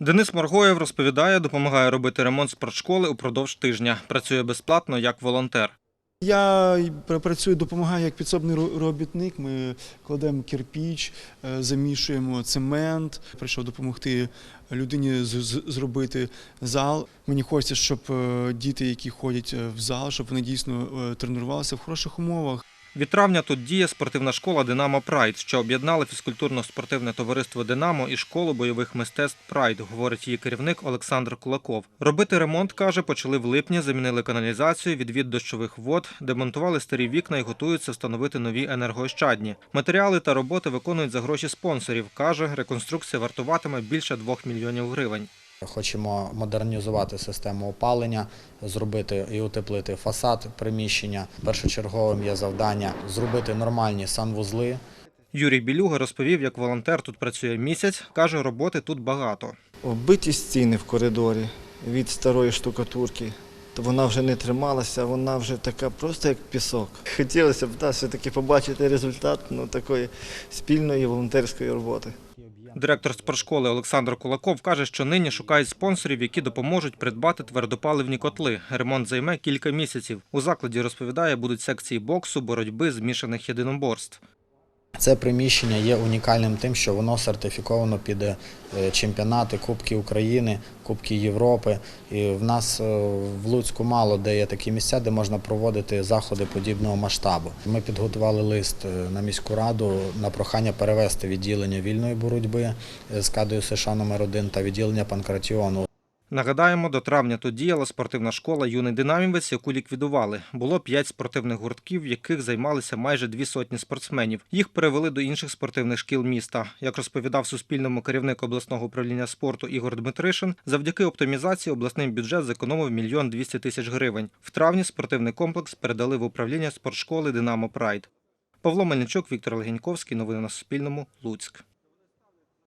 Денис Маргоєв розповідає, допомагає робити ремонт спортшколи упродовж тижня. Працює безплатно як волонтер. Я працюю, допомагаю як підсобний робітник. Ми кладемо кирпіч, е, замішуємо цемент. Прийшов допомогти людині зробити зал. Мені хочеться, щоб е, діти, які ходять е, в зал, щоб вони дійсно тренувалися в хороших умовах. Від травня тут діє спортивна школа Динамо Прайд, що об'єднала фізкультурно-спортивне товариство Динамо і школу бойових мистецтв Прайд, говорить її керівник Олександр Кулаков. Робити ремонт каже, почали в липні, замінили каналізацію, відвід дощових вод, демонтували старі вікна і готуються встановити нові енергоощадні. Матеріали та роботи виконують за гроші спонсорів. каже, реконструкція вартуватиме більше 2 мільйонів гривень. Хочемо модернізувати систему опалення, зробити і утеплити фасад приміщення. Першочерговим є завдання зробити нормальні санвузли, Юрій Білюга розповів, як волонтер тут працює місяць. каже, роботи тут багато. Оббиті стіни в коридорі від старої штукатурки. То вона вже не трималася, вона вже така просто як пісок. Хотілося б да, все-таки побачити результат ну, такої спільної волонтерської роботи. Директор спортшколи Олександр Кулаков каже, що нині шукають спонсорів, які допоможуть придбати твердопаливні котли. Ремонт займе кілька місяців. У закладі розповідає, будуть секції боксу, боротьби, змішаних єдиноборств. Це приміщення є унікальним тим, що воно сертифіковано під е, чемпіонати Кубки України, Кубки Європи. І в нас е, в Луцьку мало де є такі місця, де можна проводити заходи подібного масштабу. Ми підготували лист е, на міську раду на прохання перевести відділення вільної боротьби з кадою США номер 1 та відділення панкратіону Нагадаємо, до травня тут діяла спортивна школа Юний динамівець, яку ліквідували. Було п'ять спортивних гуртків, в яких займалися майже дві сотні спортсменів. Їх перевели до інших спортивних шкіл міста. Як розповідав Суспільному керівник обласного управління спорту Ігор Дмитришин, завдяки оптимізації обласний бюджет зекономив мільйон двісті тисяч гривень. В травні спортивний комплекс передали в управління спортшколи Динамо Прайд. Павло Мельничук, Віктор Легеньковський. Новини на Суспільному. Луцьк.